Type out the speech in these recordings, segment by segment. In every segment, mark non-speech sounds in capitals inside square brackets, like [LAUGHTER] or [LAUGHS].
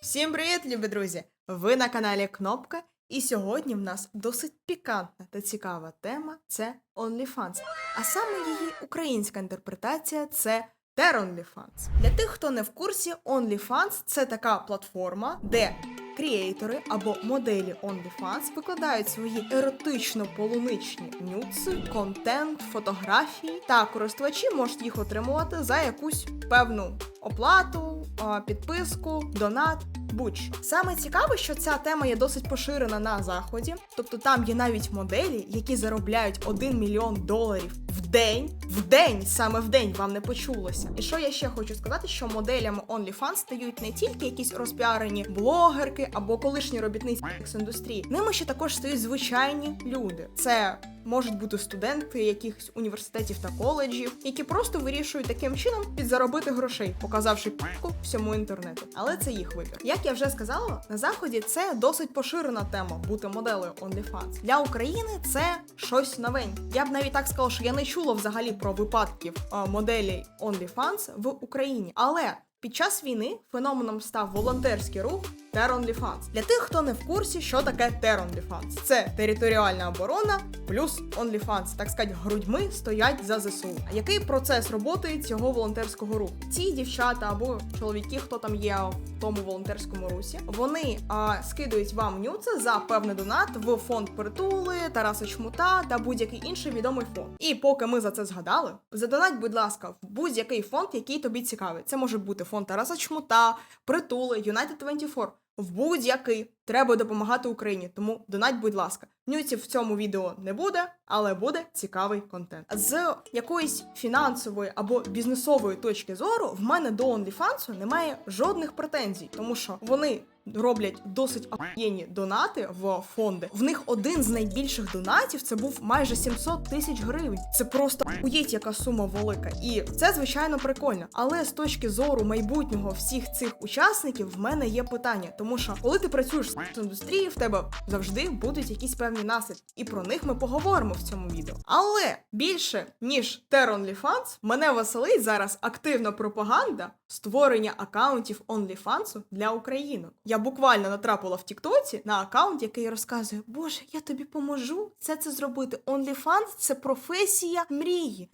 Всім привіт, любі друзі! Ви на каналі Кнопка, і сьогодні в нас досить пікантна та цікава тема це OnlyFans. А саме її українська інтерпретація це TerOnlyFans. Для тих, хто не в курсі, OnlyFans це така платформа, де Кріейтори або моделі OnlyFans викладають свої еротично-полуничні нюци, контент, фотографії, та користувачі можуть їх отримувати за якусь певну оплату, підписку, донат. Будь-що саме цікаве, що ця тема є досить поширена на заході, тобто там є навіть моделі, які заробляють 1 мільйон доларів в день. В день, саме в день вам не почулося. І що я ще хочу сказати, що моделями OnlyFans стають не тільки якісь розпіарені блогерки або колишні робітниці секс-індустрії, ними ще також стають звичайні люди. Це можуть бути студенти якихось університетів та коледжів, які просто вирішують таким чином підзаробити грошей, показавши п***ку всьому інтернету. Але це їх вибір. Як я вже сказала, на заході це досить поширена тема бути моделею OnlyFans. Для України це щось новеньке. Я б навіть так сказала, що я не чула взагалі про випадків моделі OnlyFans в Україні, але. Під час війни феноменом став волонтерський рух TerOnlyFans. Для тих, хто не в курсі, що таке TerOnlyFans. Це територіальна оборона плюс OnlyFans, так сказати, грудьми стоять за ЗСУ. А який процес роботи цього волонтерського руху? Ці дівчата або чоловіки, хто там є в тому волонтерському русі, вони а, скидують вам нюци за певний донат в фонд притули, Тараса Чмута та будь-який інший відомий фонд. І поки ми за це згадали, задонать, будь ласка, в будь-який фонд, який тобі цікавий. Це може бути фонд Тараса Чмута, притули, United 24. В будь-який треба допомагати Україні, тому донать, будь ласка. Нюців в цьому відео не буде, але буде цікавий контент. З якоїсь фінансової або бізнесової точки зору в мене до OnlyFans немає жодних претензій, тому що вони роблять досить охуєнні донати в фонди. В них один з найбільших донатів це був майже 700 тисяч гривень. Це просто уєть, яка сума велика. І це звичайно прикольно. Але з точки зору майбутнього всіх цих учасників в мене є питання, тому що коли ти працюєш в індустрії, в тебе завжди будуть якісь певні наслідки, і про них ми поговоримо в цьому відео. Але більше ніж TerOnlyFans, мене веселить зараз активна пропаганда створення акаунтів OnlyFans для українок. Я буквально натрапила в Тіктоці на акаунт, який розказує: Боже, я тобі поможу це це зробити. OnlyFans – це професія мрії,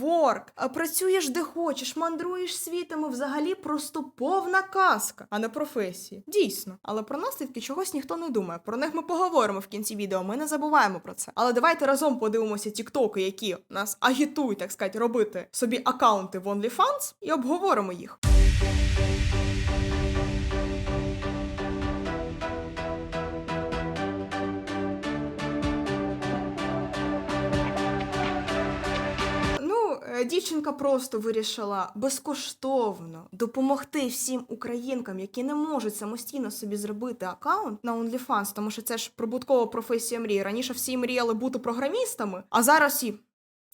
work, а працюєш де хочеш, мандруєш світами. Взагалі просто повна казка, а не професія. Дійсно, але про наслідки чогось ніхто не думає. Про них ми поговоримо в кінці відео. Ми не забуваємо про це. Але давайте разом подивимося тіктоки, які нас агітують, так сказати, робити собі акаунти в OnlyFans і обговоримо їх. Дівчинка просто вирішила безкоштовно допомогти всім українкам, які не можуть самостійно собі зробити аккаунт на OnlyFans, тому що це ж прибуткова професія мрії. Раніше всі мріяли бути програмістами, а зараз і.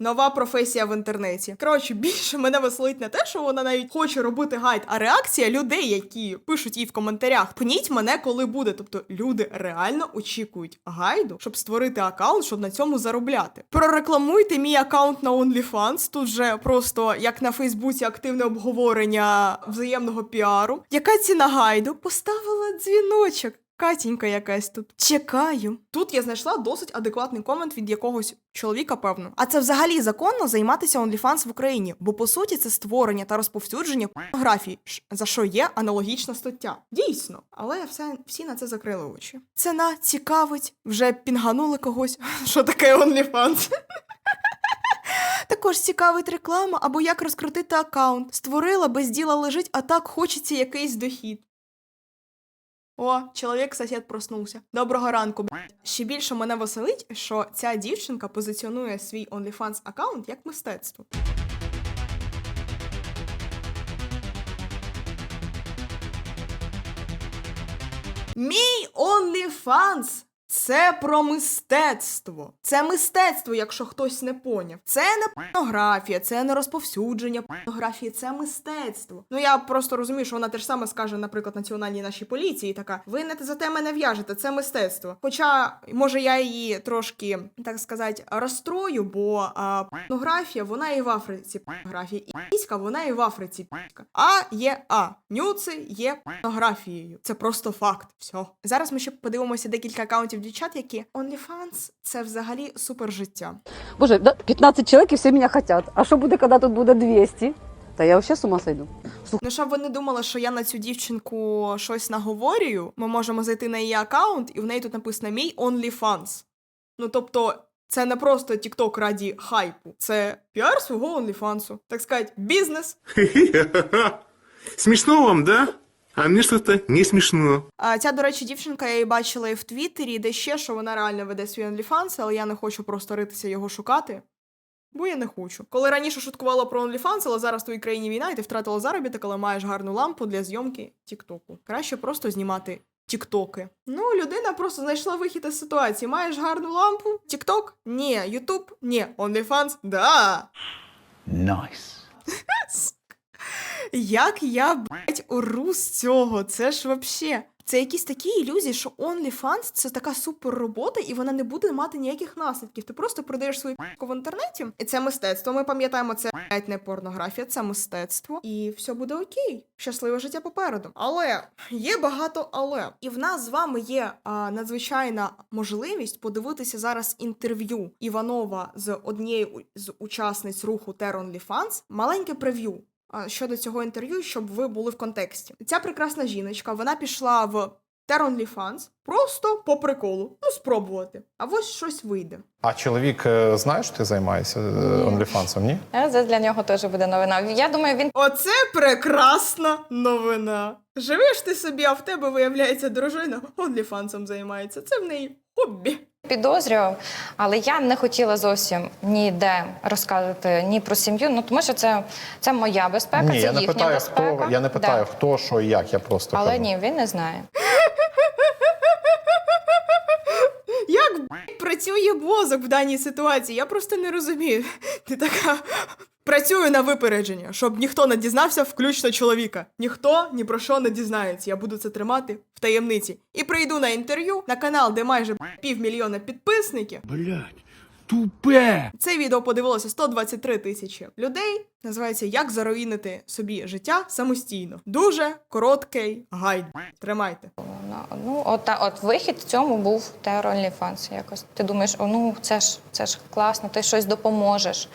Нова професія в інтернеті. Коротше, більше мене веселить не те, що вона навіть хоче робити гайд, а реакція людей, які пишуть їй в коментарях: пніть мене, коли буде. Тобто люди реально очікують гайду, щоб створити аккаунт, щоб на цьому заробляти. Прорекламуйте мій аккаунт на OnlyFans. Тут вже просто як на Фейсбуці активне обговорення взаємного піару. Яка ціна гайду? Поставила дзвіночок. Катінька якась тут. Чекаю. Тут я знайшла досить адекватний комент від якогось чоловіка, певно. А це взагалі законно займатися OnlyFans в Україні, бо по суті це створення та розповсюдження порнографії, за що є аналогічна стаття. Дійсно, але все, всі на це закрили очі. Ціна цікавить, вже пінганули когось. [LAUGHS] Що таке OnlyFans? [LAUGHS] Також цікавить реклама або як розкрутити аккаунт. Створила, без діла лежить, а так хочеться якийсь дохід. О, чоловік сосед проснувся. Доброго ранку. Ще більше мене веселить, що ця дівчинка позиціонує свій OnlyFans аккаунт як мистецтво. Мій OnlyFans Це про мистецтво. Це мистецтво, якщо хтось не поняв. Це не порнографія, це не розповсюдження порнографії, це мистецтво. Ну я просто розумію, що вона теж саме скаже, наприклад, національній нашій поліції, така: ви не за те мене в'яжете, це мистецтво. Хоча, може, я її трошки, так сказати, розстрою, бо а, порнографія, вона і в Африці порнографія, і піська, вона і в Африці піська. А є А. Нюци є порнографією. Це просто факт. Все. Зараз ми ще подивимося декілька акаунтів дівчат, які OnlyFans – це взагалі супер життя. Боже, 15 человек и все меня хотят. А что будет, когда тут будет 200? Да я вообще с ума сойду. Ну, щоб ви не думали, що я на цю дівчинку щось наговорюю, ми можемо зайти на її аккаунт, і в неї тут написано мій OnlyFans. Ну тобто, це не просто TikTok раді хайпу, це піар свого OnlyFans. Так сказати, бізнес. Смешно вам, да? А мне что-то не смешно. А ця, до речі, дівчинка я її бачила і в Твіттері, де ще, що вона реально веде свій OnlyFans, але я не хочу просто ритися його шукати. Бо я не хочу. Коли раніше шуткувала про OnlyFans, але зараз в твоїй країні війна, і ти втратила заробіток, але маєш гарну лампу для зйомки Тіктоку. Краще просто знімати Тіктоки. Ну, людина просто знайшла вихід із ситуації. Маєш гарну лампу? Тікток? Ні. Ютуб? Ні. OnlyFans? Да. Nice. [LAUGHS] Як я, блять, ору з цього? Це ж вообще. Це якісь такі ілюзії, що OnlyFans це така супер робота, і вона не буде мати ніяких наслідків. Ти просто продаєш свою п***ку в інтернеті, і це мистецтво. Ми пам'ятаємо, це блять, не порнографія, це мистецтво, і все буде окей. Щасливе життя попереду. Але є багато але. І в нас з вами є а, надзвичайна можливість подивитися зараз інтерв'ю Іванова з однією з учасниць руху Terra OnlyFans. Маленьке прев'ю щодо цього інтерв'ю, щоб ви були в контексті. Ця прекрасна жіночка, вона пішла в OnlyFans просто по приколу, ну спробувати. А ось щось вийде. А чоловік е, знає, що ти займаєшся OnlyFans, ні? Е, Це для нього теж буде новина. Я думаю, він Оце прекрасна новина. Живеш ти собі, а в тебе виявляється дружина [LAUGHS] OnlyFans займається. Це в неї хобі. Підозрював, але я не хотіла зовсім ніде розказувати ні про сім'ю. Ну тому що це, це моя безпека, ні, це я не їхня питаю, безпека. хто я не питаю, Да. хто, що і як. Я просто Але кажу. ні, він не знає. Як б***ь, працює мозок в даній ситуації? Я просто не розумію. Ти така. Працюю на випередження, щоб ніхто не дізнався, включно чоловіка. Ніхто ні про що не дізнається. Я буду це тримати в таємниці. І прийду на інтерв'ю на канал, де майже півмільйона підписників. Блять, тупе. Це відео подивилося 123 тисячі людей. Називається Як заруїнити собі життя самостійно. Дуже короткий гайд. Тримайте. Ну, от, та, от вихід в цьому був Terror OnlyFans якось. Ти думаєш, о, ну це ж це ж класно, ти щось допоможеш.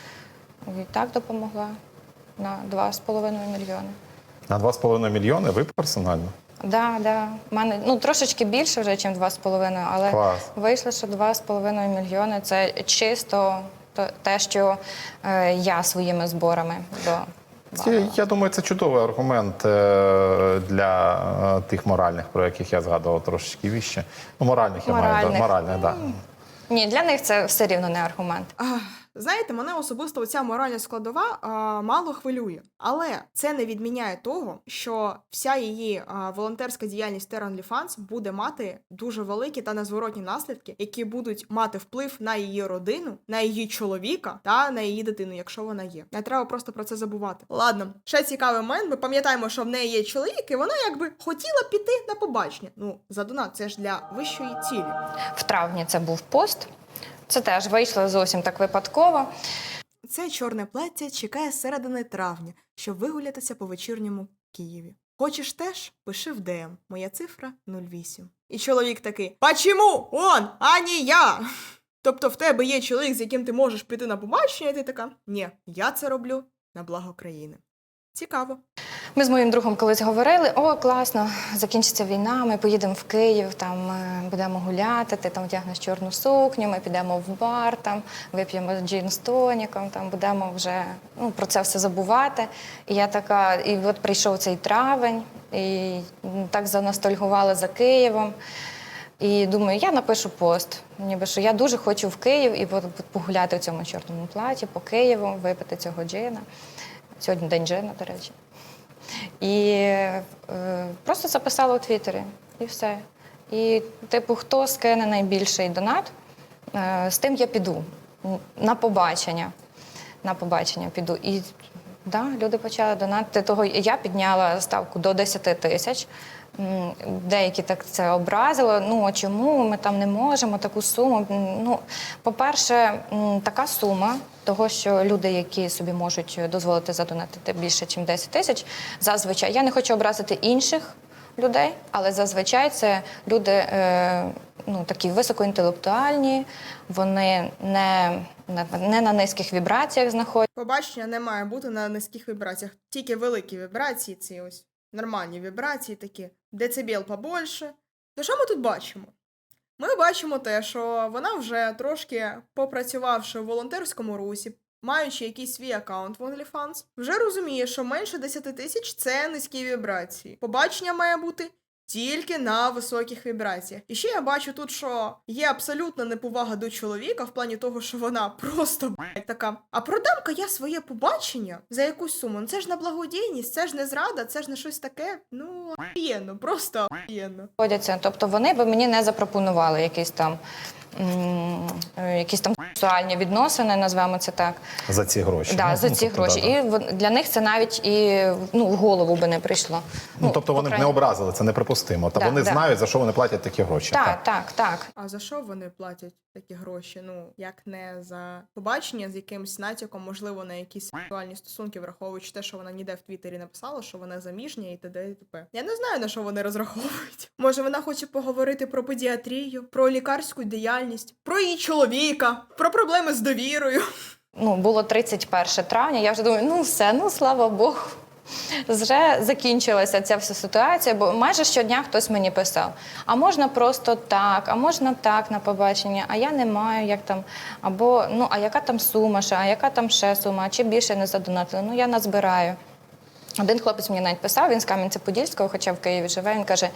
І так допомогла на 2,5 мільйони. На 2,5 мільйони ви персонально? Да, да. У мене ну трошечки більше вже, ніж 2,5, але Клас. вийшло, що 2,5 мільйони це чисто то- те, що е, я своїми зборами до Це, я думаю, це чудовий аргумент е, для е, тих моральних, про яких я згадував трошечки вище. Ну, моральних я маю Моральних. моральних, да. Ні, для них це все рівно не аргумент. Знаєте, мене особисто ця моральна складова а, мало хвилює, але це не відміняє того, що вся її а, волонтерська діяльність Terra OnlyFans буде мати дуже великі та незворотні наслідки, які будуть мати вплив на її родину, на її чоловіка та на її дитину, якщо вона є. Не треба просто про це забувати. Ладно, ще цікавий момент. Ми пам'ятаємо, що в неї є чоловік, і вона якби хотіла піти на побачення. Ну, за донат, це ж для вищої цілі. В травні це був пост. Це теж вийшло зовсім так випадково. Це чорне плаття чекає середини травня, щоб вигулятися по вечірньому Києві. Хочеш теж? Пиши в ДМ. Моя цифра 08. І чоловік такий: Почему он, а не я? Тобто в тебе є чоловік, з яким ти можеш піти на побачення, і ти така: Ні, я це роблю на благо країни. Цікаво. Ми з моїм другом колись говорили: о, класно, закінчиться війна, ми поїдемо в Київ, там е, будемо гуляти, ти там вдягнеш чорну сукню, ми підемо в бар, там вип'ємо джин з тоніком, там будемо вже ну, про це все забувати. І я така, і от прийшов цей травень, і так заностальгувала за Києвом. І думаю, я напишу пост, ніби що я дуже хочу в Київ і погуляти в цьому чорному платі по Києву, випити цього джина. Сьогодні день джина, до речі. І е, просто записала у Твіттері, і все. І, типу, хто скине найбільший донат, е, з тим я піду на побачення. На побачення піду. І да, люди почали донатити. Того я підняла ставку до 10 тисяч. Деякі так це образило. Ну а чому ми там не можемо таку суму? Ну, по-перше, така сума того, що люди, які собі можуть дозволити задонатити більше, ніж 10 тисяч, зазвичай я не хочу образити інших людей, але зазвичай це люди е, ну, такі високоінтелектуальні, вони не, не на низьких вібраціях знаходяться. Побачення не має бути на низьких вібраціях, тільки великі вібрації, ці ось нормальні вібрації, такі децибел побольше. То що ми тут бачимо? Ми бачимо те, що вона вже трошки попрацювавши в волонтерському русі, маючи якийсь свій аккаунт в OnlyFans, вже розуміє, що менше 10 тисяч це низькі вібрації. Побачення має бути тільки на високих вібраціях. І ще я бачу тут, що є абсолютна неповага до чоловіка в плані того, що вона просто блядь, така. А продам-ка я своє побачення за якусь суму. Ну це ж на благодійність, це ж не зрада, це ж не щось таке. Ну охуєнно, просто охуєнно. Тобто вони би мені не запропонували якийсь там. Е, Якісь там сексуальні відносини, назвемо це так. За ці гроші. Да, Ну, за ну, ці тобто, гроші. да, да. І для них це навіть і ну, в голову би не прийшло. Ну, тобто вони б не образили, це неприпустимо. Та Да, вони да. знають, за що вони платять такі гроші. Так, так, так. А за що вони платять такі гроші? Ну як не за побачення з якимсь натяком, можливо, на якісь сексуальні стосунки, враховуючи те, що вона ніде в Твіттері написала, що вона заміжня і т.д. і т.п. Я не знаю на що вони розраховують. Може, вона хоче поговорити про педіатрію, про лікарську діяльність, про її чоловіка, про проблеми з довірою. Ну, було 31 травня, я вже думаю, ну все, ну слава Богу. Вже закінчилася ця вся ситуація, бо майже щодня хтось мені писав: а можна просто так, а можна так на побачення, а я не маю, як там, або ну, а яка там сума ще, а яка там ще сума, чи більше не задонатили? Ну я назбираю. Один хлопець мені навіть писав, він з Кам'янця-Подільського, хоча в Києві живе. Він каже: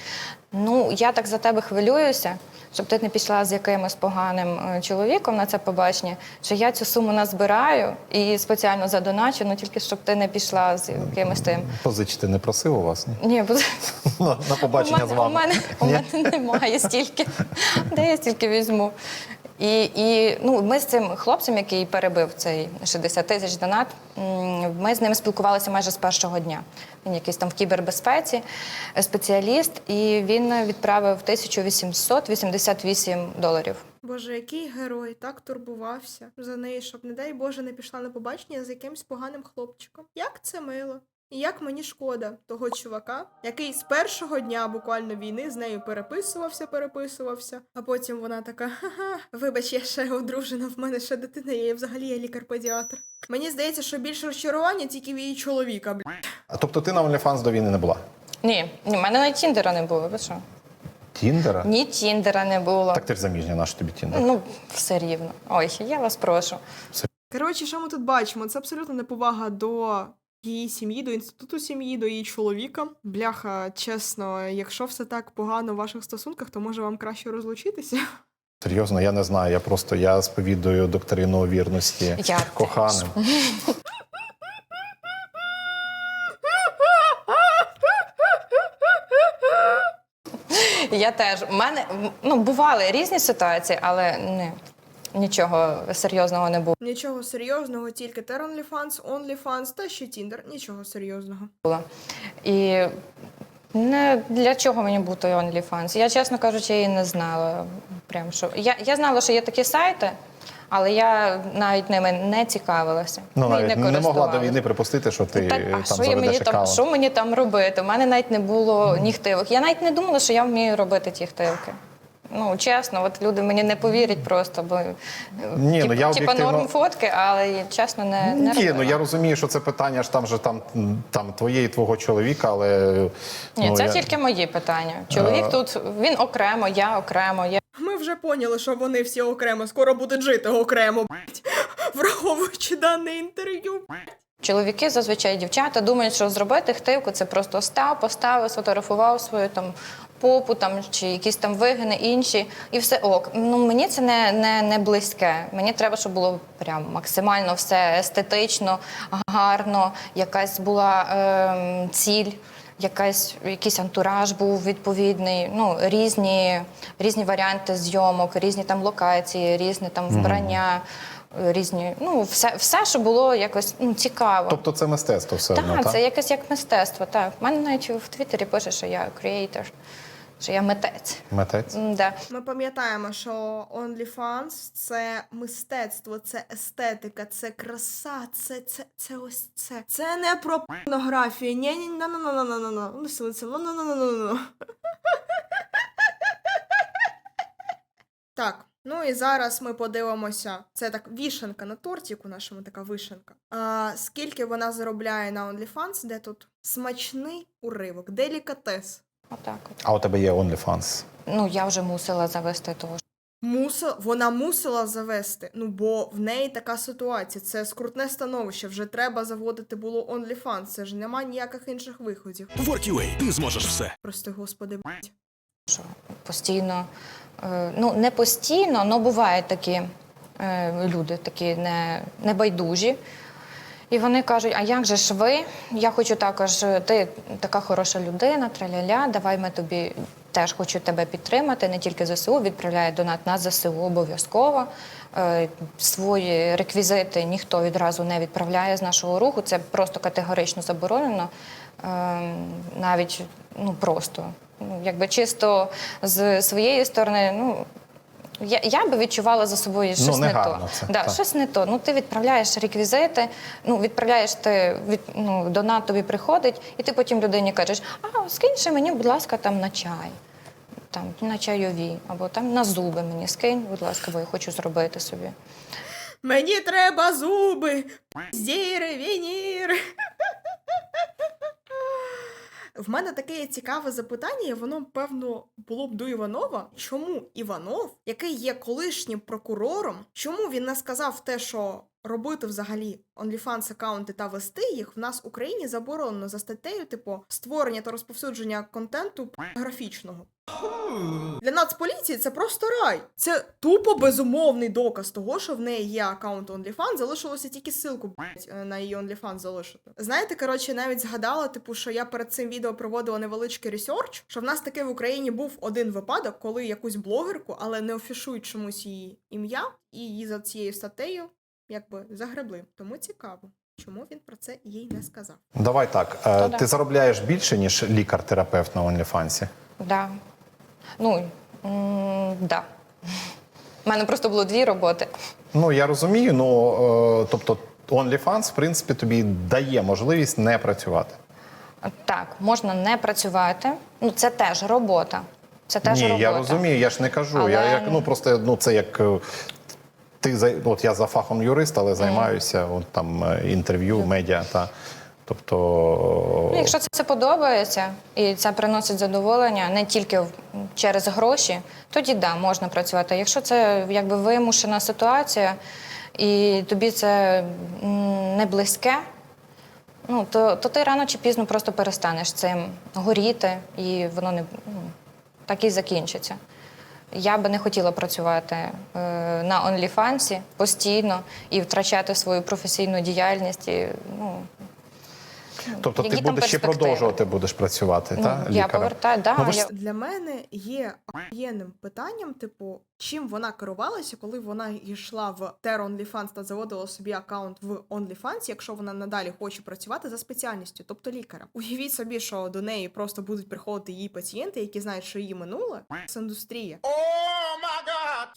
Ну, я так за тебе хвилююся, щоб ти не пішла з якимось поганим е, чоловіком на це побачення, що я цю суму назбираю і спеціально задоначу, ну тільки щоб ти не пішла з якимось тим. Позичити не просив у вас, ні? Ні, бо [LAUGHS] На, на побачення з вами. У мене, у мене немає стільки. [LAUGHS] Де я стільки візьму? І, і ну, ми з цим хлопцем, який перебив цей 60 тисяч донат, ми з ним спілкувалися майже з першого дня. Він якийсь там в кібербезпеці, е, спеціаліст, і він відправив 1888 доларів. Боже, який герой так турбувався за неї, щоб, не дай Боже, не пішла на побачення з якимсь поганим хлопчиком. Як це мило. І як мені шкода того чувака, який з першого дня буквально війни з нею переписувався, переписувався, а потім вона така: ха-ха, вибач, я ще одружена, в мене ще дитина, є, я взагалі я лікар-педіатр. Мені здається, що більше розчарування тільки в її чоловіка, бля. А Тобто ти на OnlyFans до війни не була? Ні, ні, в мене навіть Тіндера не було. Ви що? Тіндера? Ні, Тіндера не було. Так ти ж заміжня, наш тобі Тіндер. Ну, все рівно. Ой, я вас прошу. Коротше, що ми тут бачимо? Це абсолютно неповага до її сім'ї, до інституту сім'ї, до її чоловіка. Бляха, чесно, якщо все так погано в ваших стосунках, то може вам краще розлучитися. Серйозно, я не знаю. Я просто я сповідую доктрину вірності Я коханим. Я теж. У мене ну, бували різні ситуації, але не, нічого серйозного не було. Нічого серйозного, тільки те OnlyFans, та ще Tinder. Нічого серйозного. І не для чого мені був той OnlyFans? Я, чесно кажучи, і не знала. Прям, що... я, я знала, що є такі сайти, але я навіть ними не цікавилася. Ну, навіть не, могла до війни припустити, що ти Так, а там що, я заведеш мені там, аккаунт. що мені там робити? У мене навіть не було нігтивок. Я навіть не думала, що я вмію робити ті хтивки. Ну, чесно, от люди мені не повірять просто, бо Ні, ну, я типа об'єктивно- норм фотки, але чесно не, не Ні, ну я розумію, що це питання ж там же там, там твоє і твого чоловіка, але Ні, ну, це я... тільки мої питання. Чоловік тут він окремо, я окремо. Я Ми вже поняли, що вони всі окремо скоро будуть жити окремо, [LAUGHS] враховуючи дане інтерв'ю. чоловіки зазвичай дівчата думають, що зробити хтивку це просто став, поставив, сфотографував свою там попу там чи якісь там вигини інші, і все ок. Ну мені це не, не, не близьке. Мені треба, щоб було прям максимально все естетично, гарно, якась була ем, ціль. якась, якийсь антураж був відповідний, ну, різні, різні варіанти зйомок, різні там локації, різне там вбрання, е, різні, ну, все, все, що було якось ну, цікаво. Тобто це мистецтво все так, одно, так? це якесь як мистецтво. Так. У мене навіть в Твіттері пише, що я креатор, що я митець. Митець. М, Да. Ми пам'ятаємо, що OnlyFans – це мистецтво, це естетика, це краса, це, це, це ось це. Це не про порнографію. Ні, ні, на на на на на на Ну, це Так, ну і зараз ми подивимося. Це так вішенка на тортику нашому, така вишенка. А, скільки вона заробляє на OnlyFans, де тут смачний уривок, делікатес. Отак от. А у тебе є OnlyFans. Ну, я вже мусила завести того. Мусила, вона мусила завести. Ну бо в неї така ситуація. Це скрутне становище. Вже треба заводити було OnlyFans. Це ж нема ніяких інших виходів. Workaway, ти зможеш все. Прости, господи, блядь. що постійно, е, ну не постійно, але бувають такі е, люди, такі не, небайдужі. І вони кажуть: а як же ж ви? Я хочу також, ти така хороша людина, траляля, давай ми тобі теж хочу тебе підтримати, не тільки ЗСУ, відправляє донат на ЗСУ обов'язково. Е, Свої реквізити ніхто відразу не відправляє з нашого руху. Це просто категорично заборонено. Е, Навіть ну просто, ну якби чисто з своєї сторони, ну. Я, я би відчувала за собою щось не негарно то. це, да, так. щось не то. Ну ти відправляєш реквізити, ну відправляєш ти від ну донат тобі приходить, і ти потім людині кажеш: а скинь ще мені, будь ласка, там на чай, там на чайові, або там на зуби мені скинь, будь ласка, бо я хочу зробити собі. Мені треба зуби, зіри, вініри. [LAUGHS] В мене таке цікаве запитання, і воно, певно, було б до Іванова. Чому Іванов, який є колишнім прокурором, чому він не сказав те, що робити взагалі OnlyFans аккаунти та вести їх в нас в Україні заборонено за статтею, типу створення та розповсюдження контенту графічного? Для Нацполіції це просто рай. Це тупо безумовний доказ того, що в неї є аккаунт OnlyFans, залишилося тільки ссылку блядь, е, на її OnlyFans залишити. Знаєте, коротше, навіть згадала, типу, що я перед цим відео проводила невеличкий ресерч, що в нас таки в Україні був один випадок, коли якусь блогерку, але не офішують чомусь її ім'я, і її за цією статтею якби загребли. Тому цікаво, чому він про це їй не сказав. Давай так. Е. Ти заробляєш більше, ніж лікар-терапевт на OnlyFans? Да. Ну, да. У мене просто було дві роботи. Ну я розумію, ну е, тобто OnlyFans, в принципі, тобі дає можливість не працювати. Так, можна не працювати. Ну, це теж робота. Це теж Ні, робота. я розумію, я ж не кажу. Я як ну просто ну це як. е, Ти от я за фахом юрист, але займаюся от там е, інтерв'ю, медіа та тобто Ну, якщо це, подобається і це приносить задоволення не тільки через гроші, тоді да, можна працювати. Якщо це якби вимушена ситуація і тобі це не близьке, ну то, то ти рано чи пізно просто перестанеш цим горіти, і воно не ну, так і закінчиться. Я би не хотіла працювати е, на OnlyFans постійно і втрачати свою професійну діяльність. І, ну, тобто які ти будеш ще продовжувати будеш працювати, Ну, та я лікарем? повертаю, да, Ну, я- Для мене є охуєнним питанням, типу, чим вона керувалася, коли вона йшла в Terra OnlyFans та заводила собі аккаунт в OnlyFans, якщо вона надалі хоче працювати за спеціальністю, тобто лікарем. Уявіть собі, що до неї просто будуть приходити її пацієнти, які знають, що її минуле це індустрія.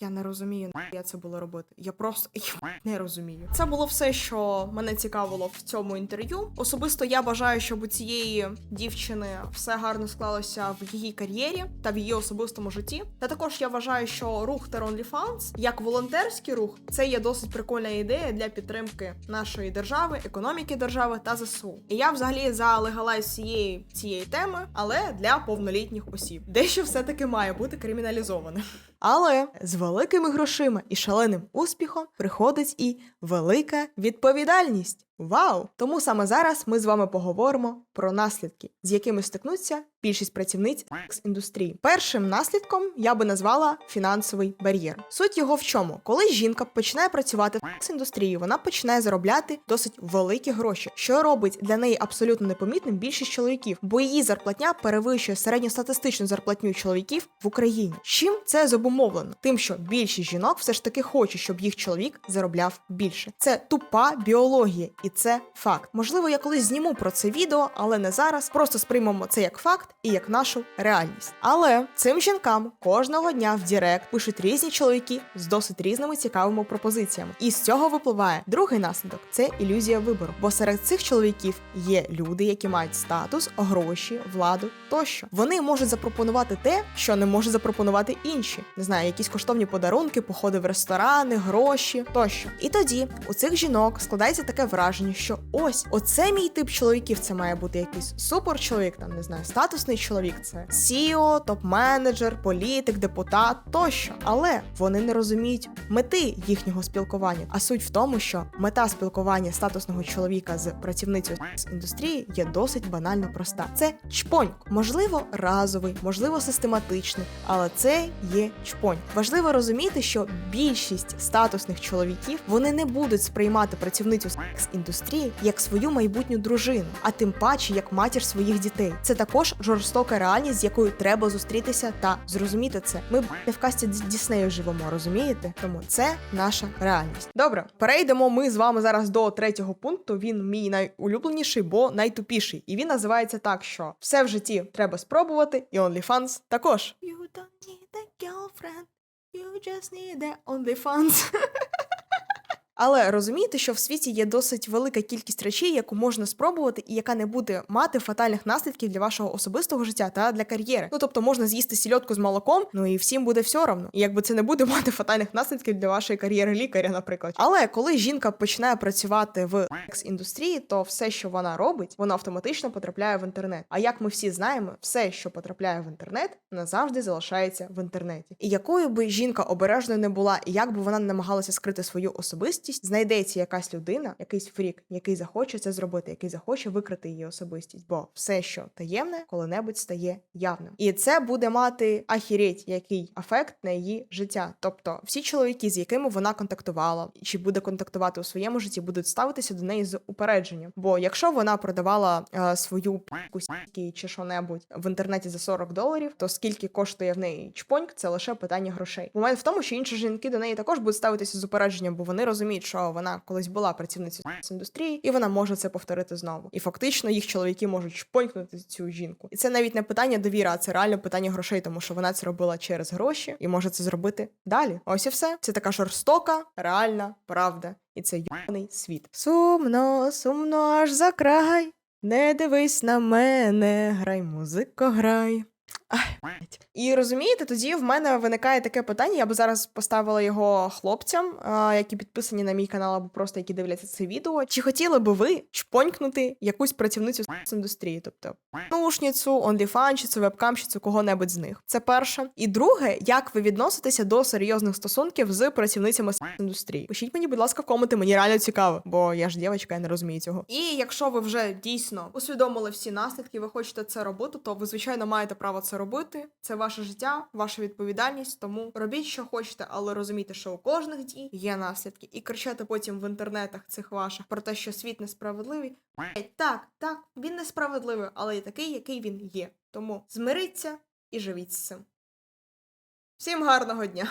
Я не розумію, як це було робити. Я просто я не розумію. Це було все, що мене цікавило в цьому інтерв'ю. Особисто я бажаю, щоб у цієї дівчини все гарно склалося в її кар'єрі та в її особистому житті. Та також я вважаю, що рух OnlyFans, як волонтерський рух, це є досить прикольна ідея для підтримки нашої держави, економіки держави та ЗСУ. І я взагалі за легалайз цієї цієї теми, але для повнолітніх осіб. Дещо все-таки має бути криміналізоване. Але з великими грошима і шаленим успіхом приходить і велика відповідальність. Вау! Тому саме зараз ми з вами поговоримо про наслідки, з якими стикнуться більшість працівниць секс-індустрії. Першим наслідком я би назвала фінансовий бар'єр. Суть його в чому? Коли жінка починає працювати в секс-індустрії, вона починає заробляти досить великі гроші, що робить для неї абсолютно непомітним більшість чоловіків, бо її зарплатня перевищує середньостатистичну зарплатню чоловіків в Україні. Чим це зобумовлено? Тим, що більшість жінок все ж таки хоче, щоб їх чоловік заробляв більше. Це тупа біологія, і це факт. Можливо, я колись зніму про це відео, але не зараз. Просто сприймемо це як факт і як нашу реальність. Але цим жінкам кожного дня в Дірект пишуть різні чоловіки з досить різними цікавими пропозиціями. І з цього випливає другий наслідок це ілюзія вибору. Бо серед цих чоловіків є люди, які мають статус, гроші, владу тощо. Вони можуть запропонувати те, що не можуть запропонувати інші. Не знаю, якісь коштовні подарунки, походи в ресторани, гроші тощо. І тоді у цих жінок складається таке враження, що ось оце мій тип чоловіків. Це має бути якийсь супер чоловік, там не знаю, статусний чоловік. Це CEO, топ-менеджер, політик, депутат тощо. Але вони не розуміють мети їхнього спілкування. А суть в тому, що мета спілкування статусного чоловіка з працівницею індустрії є досить банально проста. Це чпоньк, можливо, разовий, можливо, систематичний, але це є чпоньк. Важливо розуміти, що більшість статусних чоловіків вони не будуть сприймати працівницю з індустрії як свою майбутню дружину, а тим паче як матір своїх дітей. Це також жорстока реальність, з якою треба зустрітися та зрозуміти це. Ми не в касті Ді- Діснею живемо, розумієте? Тому це наша реальність. Добре, перейдемо ми з вами зараз до третього пункту. Він мій найулюбленіший, бо найтупіший. І він називається так, що все в житті треба спробувати, і OnlyFans також. You don't need a girlfriend, you just need a OnlyFans. [LAUGHS] Але розумієте, що в світі є досить велика кількість речей, яку можна спробувати, і яка не буде мати фатальних наслідків для вашого особистого життя та для кар'єри. Ну тобто можна з'їсти сільотку з молоком, ну і всім буде все равно. І якби це не буде [LAUGHS] мати фатальних наслідків для вашої кар'єри лікаря, наприклад. Але коли жінка починає працювати в секс-індустрії, то все, що вона робить, воно автоматично потрапляє в інтернет. А як ми всі знаємо, все, що потрапляє в інтернет, назавжди залишається в інтернеті. І якою би жінка обережною не була, і як би вона не намагалася скрити свою особистість, знайдеться якась людина, якийсь фрік, який захоче це зробити, який захоче викрити її особистість. Бо все, що таємне, коли-небудь стає явним. І це буде мати ахіреть, який афект на її життя. Тобто, всі чоловіки, з якими вона контактувала, чи буде контактувати у своєму житті, будуть ставитися до неї з упередженням. Бо якщо вона продавала е, свою п***ку чи що-небудь в інтернеті за 40 доларів, то скільки коштує в неї чпоньк, це лише питання грошей. Момент в тому, що інші жінки до неї також будуть ставитися з упередженням, бо вони розуміють, що вона колись була працівницею індустрії, і вона може це повторити знову. І фактично їх чоловіки можуть чпонькнути цю жінку. І це навіть не питання довіри, а це реально питання грошей, тому що вона це робила через гроші і може це зробити далі. Ось і все. Це така жорстока, реальна правда. І це йоний світ. Сумно, сумно аж за край. Не дивись на мене, грай, музико, грай. І розумієте, тоді в мене виникає таке питання. Я би зараз поставила його хлопцям, які підписані на мій канал, або просто які дивляться це відео. Чи хотіли би ви чпонькнути якусь працівницю з індустрії, тобто наушницю, онліфанщицю, вебкамщицю, кого-небудь з них? Це перше. І друге, як ви відноситеся до серйозних стосунків з працівницями з індустрії? Пишіть мені, будь ласка, в коменти, мені реально цікаво, бо я ж дівчинка, я не розумію цього. І якщо ви вже дійсно усвідомили всі наслідки, ви хочете це робити, то ви звичайно маєте право це робити. Це ваше життя, ваша відповідальність. Тому робіть, що хочете, але розумійте, що у кожних дій є наслідки. І кричати потім в інтернетах цих ваших про те, що світ несправедливий. Так, так, він несправедливий, але і такий, який він є. Тому змиріться і живіть з цим. Всім гарного дня!